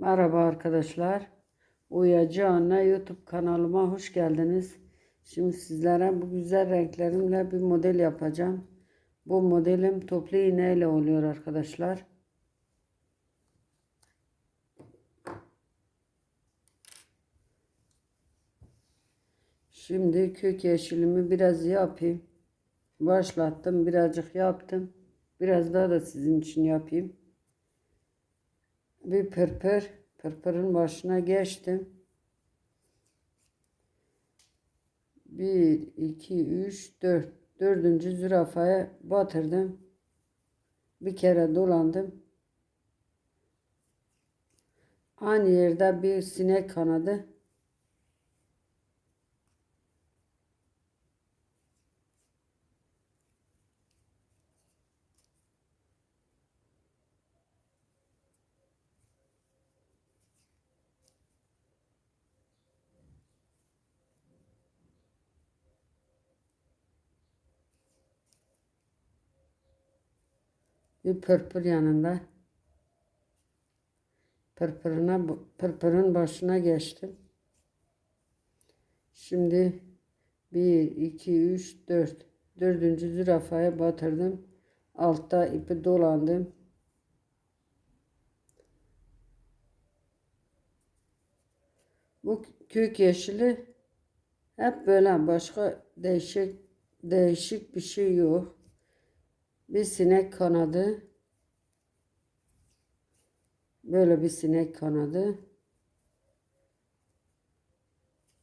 Merhaba arkadaşlar. Uyacı Anne YouTube kanalıma hoş geldiniz. Şimdi sizlere bu güzel renklerimle bir model yapacağım. Bu modelim toplu iğne oluyor arkadaşlar. Şimdi kök yeşilimi biraz yapayım. Başlattım, birazcık yaptım. Biraz daha da sizin için yapayım. Bir pırpır, pırpırın başına geçtim. Bir, iki, üç, dört. Dördüncü zürafaya batırdım. Bir kere dolandım. Aynı yerde bir sinek kanadı. Bir pırpır yanında. Pırpırına, pırpırın başına geçtim. Şimdi 1, 2, 3, 4. Dördüncü zürafaya batırdım. Altta ipi dolandım. Bu kök yeşili hep böyle başka değişik değişik bir şey yok. Bir sinek kanadı. Böyle bir sinek kanadı.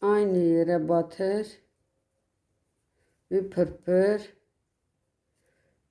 Aynı yere batır. Bir pırpır.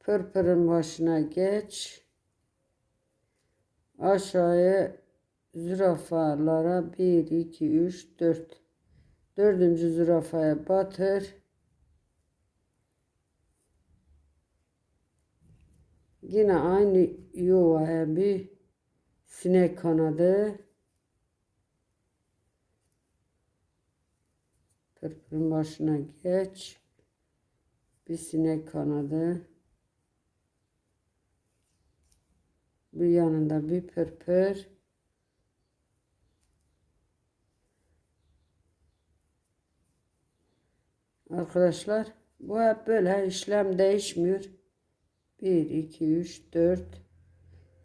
Pırpırın başına geç. Aşağıya zürafalara 1, 2, 3, 4. Dördüncü zürafaya batır. Yine aynı yuvaya bir sinek kanadı. Pırpırın başına geç. Bir sinek kanadı. Bir yanında bir pırpır. Arkadaşlar bu hep böyle işlem değişmiyor. 1, 2, 3, 4.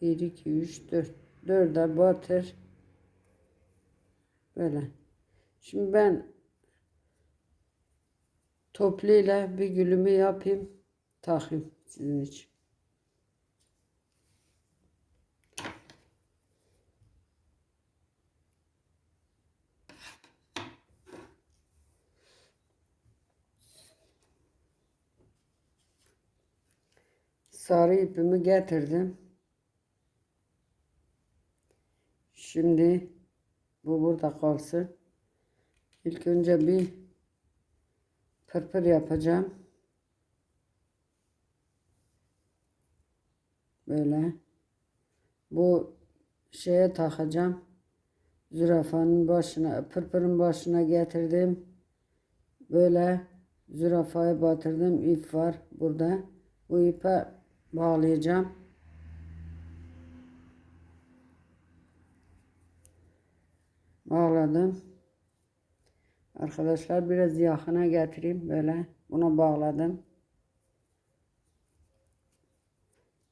1, 2, 3, 4. 4'e batır. Böyle. Şimdi ben topluyla bir gülümü yapayım. Takayım sizin için. Sarı ipimi getirdim. Şimdi bu burada kalsın. İlk önce bir pırpır yapacağım. Böyle. Bu şeye takacağım. Zürafanın başına, pırpırın başına getirdim. Böyle zürafaya batırdım. İp var burada. Bu ipe bağlayacağım. Bağladım. Arkadaşlar biraz yakına getireyim böyle. Buna bağladım.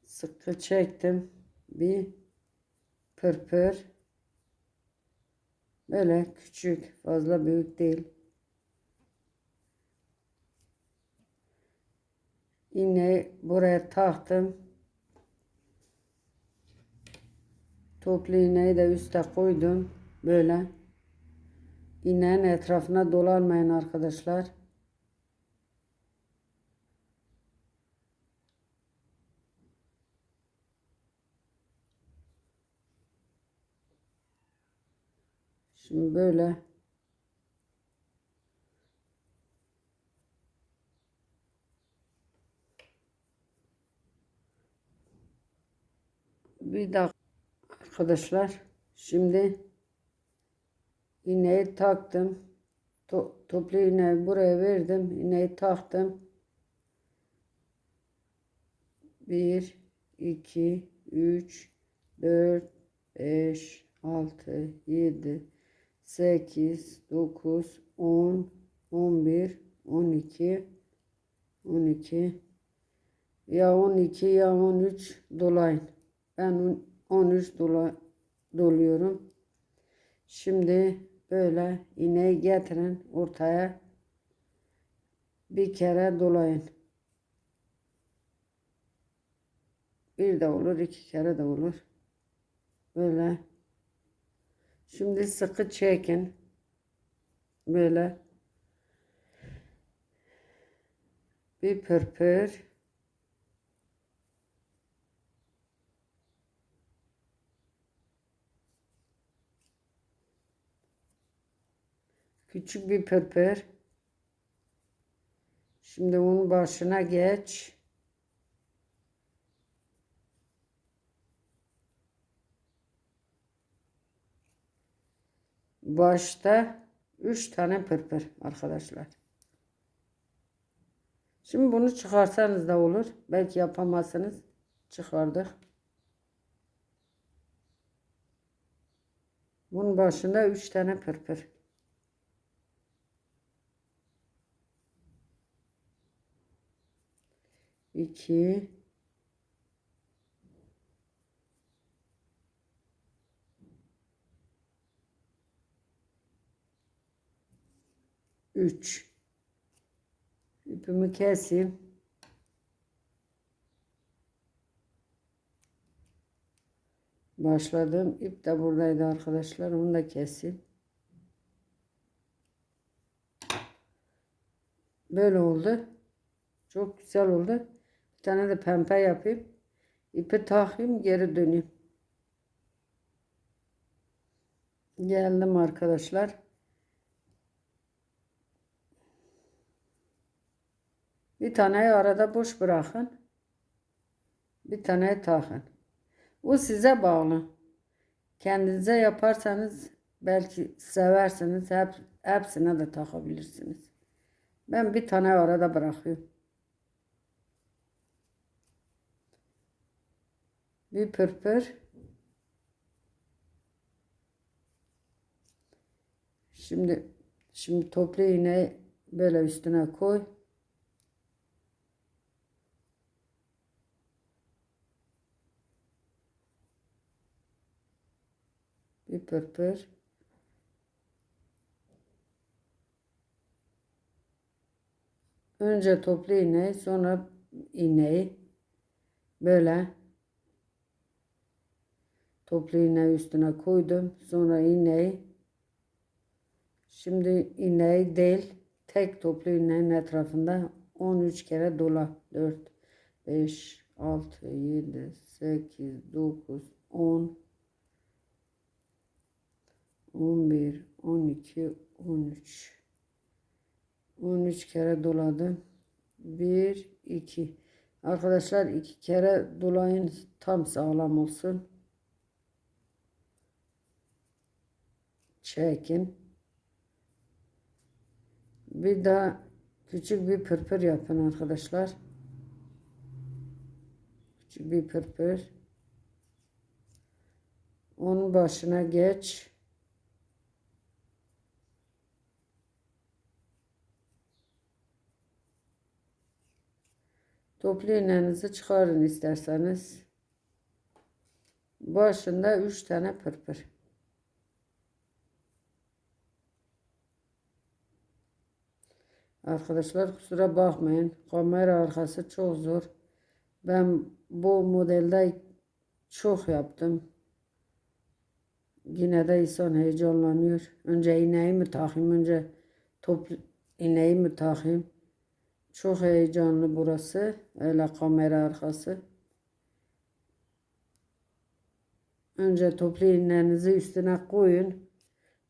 Sıkı çektim. Bir pırpır. Böyle küçük, fazla büyük değil. İğneyi buraya taktım. Toplu iğneyi de üste koydum. Böyle. İğnenin etrafına dolanmayın arkadaşlar. Şimdi böyle bir dakika arkadaşlar. Şimdi iğneyi taktım. To toplu iğneyi buraya verdim. İğneyi taktım. 1 2 3 4 5 6, 7, 8, 9, 10, 11, 12, 12, ya 12 ya 13 dolayın. Ben on- 13 dola, doluyorum. Şimdi böyle iğneyi getirin ortaya bir kere dolayın. Bir de olur, iki kere de olur. Böyle. Şimdi sıkı çekin. Böyle. Bir pırpır. Küçük bir pırpır. Şimdi onun başına geç. Başta 3 tane pırpır arkadaşlar. Şimdi bunu çıkarsanız da olur. Belki yapamazsınız. Çıkardık. Bunun başında 3 tane pırpır. İki. Üç. İpimi keseyim. Başladım. İp de buradaydı arkadaşlar. Onu da keseyim. Böyle oldu. Çok güzel oldu. Tane de pembe yapayım. İpi takayım geri döneyim. Geldim arkadaşlar. Bir taneyi arada boş bırakın. Bir taneyi takın. O size bağlı. Kendinize yaparsanız belki seversiniz. Hep, hepsine de takabilirsiniz. Ben bir tane arada bırakıyorum. Bir pırpır. Şimdi şimdi toplu iğneyi böyle üstüne koy. Bir pırpır. Önce toplu iğneyi sonra iğneyi böyle toplu iğneyi üstüne koydum. Sonra iğneyi şimdi iğneyi değil tek toplu iğnenin etrafında 13 kere dola. 4 5 6 7 8 9 10 11 12 13 13 kere doladım. 1 2 Arkadaşlar iki kere dolayın tam sağlam olsun. Çekin. Bir daha küçük bir pırpır yapın arkadaşlar. Küçük bir pırpır. Onun başına geç. Toplu iğnenizi çıkarın isterseniz. Başında üç tane pırpır. Arkadaşlar kusura bakmayın. Kamera arkası çok zor. Ben bu modelde çok yaptım. Yine de insan heyecanlanıyor. Önce iğneyi mi takayım? Önce top iğneyi mi takayım? Çok heyecanlı burası. Öyle kamera arkası. Önce toplu iğnenizi üstüne koyun.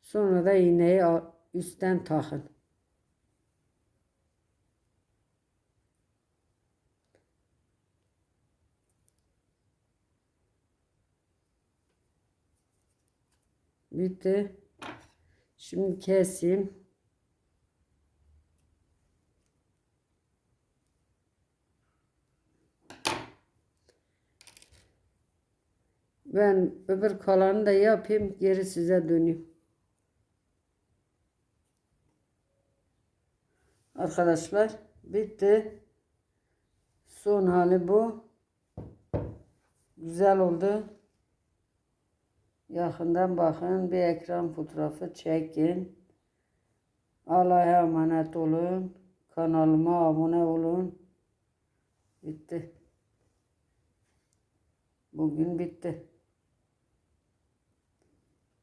Sonra da iğneyi üstten takın. Bitti. Şimdi keseyim. Ben öbür kalanı da yapayım. Geri size döneyim. Arkadaşlar bitti. Son hali bu. Güzel oldu. Yakından bakın bir ekran fotoğrafı çekin. Allah'a emanet olun. Kanalıma abone olun. Bitti. Bugün bitti.